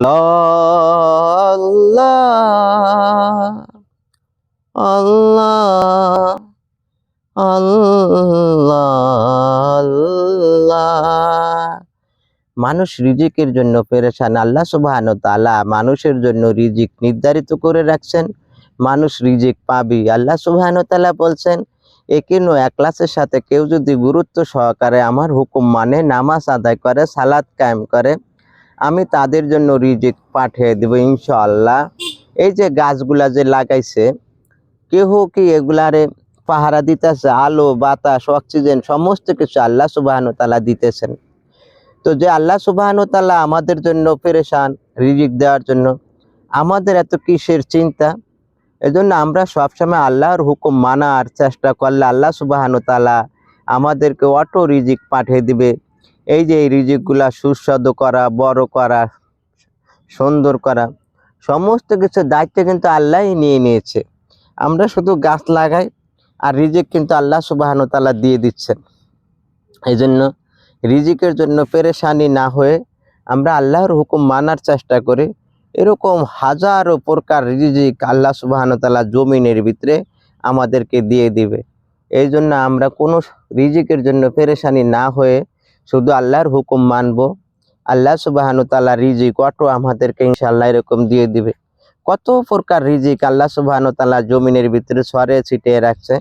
মানুষ রিজিকের জন্য পেরেশান। আল্লাহ সুবহান তাআলা মানুষের জন্য রিজিক নির্ধারিত করে রাখছেন। মানুষ রিজিক পাবি। আল্লাহ সুবহান তাআলা বলছেন, একিনো একলাসের সাথে কেউ যদি গুরুত্ব সহকারে আমার হুকুম মানে নামাজ আদায় করে সালাদ কায়েম করে আমি তাদের জন্য রিজিক পাঠিয়ে দেবো ইনশাআল্লাহ। এই যে গাছগুলা যে লাগাইছে, কেহ কি এগুলারে পাহারা দিতেছে, আলো, বাতাস, অক্সিজেন, সমস্ত কিছু আল্লাহ সুবাহান তালা দিতেছেন। তো যে আল্লাহ সুবাহান তালা আমাদের জন্য পেরেশান, রিজিক দেওয়ার জন্য, আমাদের এত কিসের চিন্তা? এজন্য আমরা সবসময় আল্লাহর হুকুম মানার চেষ্টা করলে আল্লাহ সুবাহান তালা আমাদেরকে অটো রিজিক পাঠিয়ে দিবে। এই যে এই রিজিকগুলা সুস্বাদু করা, বড় করা, সুন্দর করা, সমস্ত কিছু দায়িত্ব কিন্তু আল্লাহই নিয়ে নিয়েছে। আমরা শুধু গাছ লাগাই আর রিজিক কিন্তু আল্লাহ সুবাহান তালা দিয়ে দিচ্ছেন। এই জন্য রিজিকের জন্য পেরেশানি না হয়ে আমরা আল্লাহর হুকুম মানার চেষ্টা করি। এরকম হাজারো প্রকার রিজিক আল্লাহ সুবাহান তালা জমিনের ভিতরে আমাদেরকে দিয়ে দিবে। এই জন্য আমরা কোনো রিজিকের জন্য পেরেশানি না হয়ে শুধু আল্লাহর হুকুম মানবো। আল্লাহ সুবাহানু তালা রিজিক অটো আমাদেরকে ইনশাল্লাহ এরকম দিয়ে দিবে। কত প্রকার রিজিক আল্লাহ সুবাহানু তালা জমিনের ভিতরে সরে ছিটিয়ে রাখছে।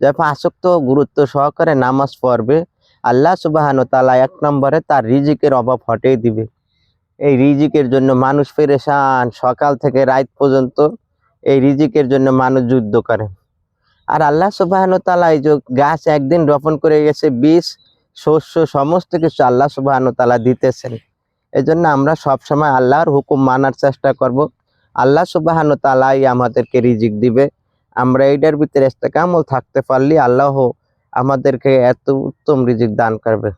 যখন আসক্ত গুরুত্ব সহকারে নামাজ পড়বে। আল্লাহ সুবাহানু তালা এক নম্বরে তার রিজিকের অভাব হটেই দিবে। এই রিজিকের জন্য মানুষ পেরেশান। সকাল থেকে রাত পর্যন্ত এই রিজিকের জন্য মানুষ যুদ্ধ করে। আর আল্লাহ সুবাহানু তালা এই যে গাছ একদিন রোপণ করে গেছে বীজ শস্য, সমস্ত কিছু আল্লাহ সুবাহানুতালা দিতেছেন। এই জন্য আমরা সবসময় আল্লাহর হুকুম মানার চেষ্টা করব। আল্লাহ সুবাহানুতালাই আমাদেরকে রিজিক দিবে। আমরা এইটার ভিতরে এস্তেকামল থাকতে পারলে আল্লাহ আমাদেরকে এত উত্তম রিজিক দান করবে।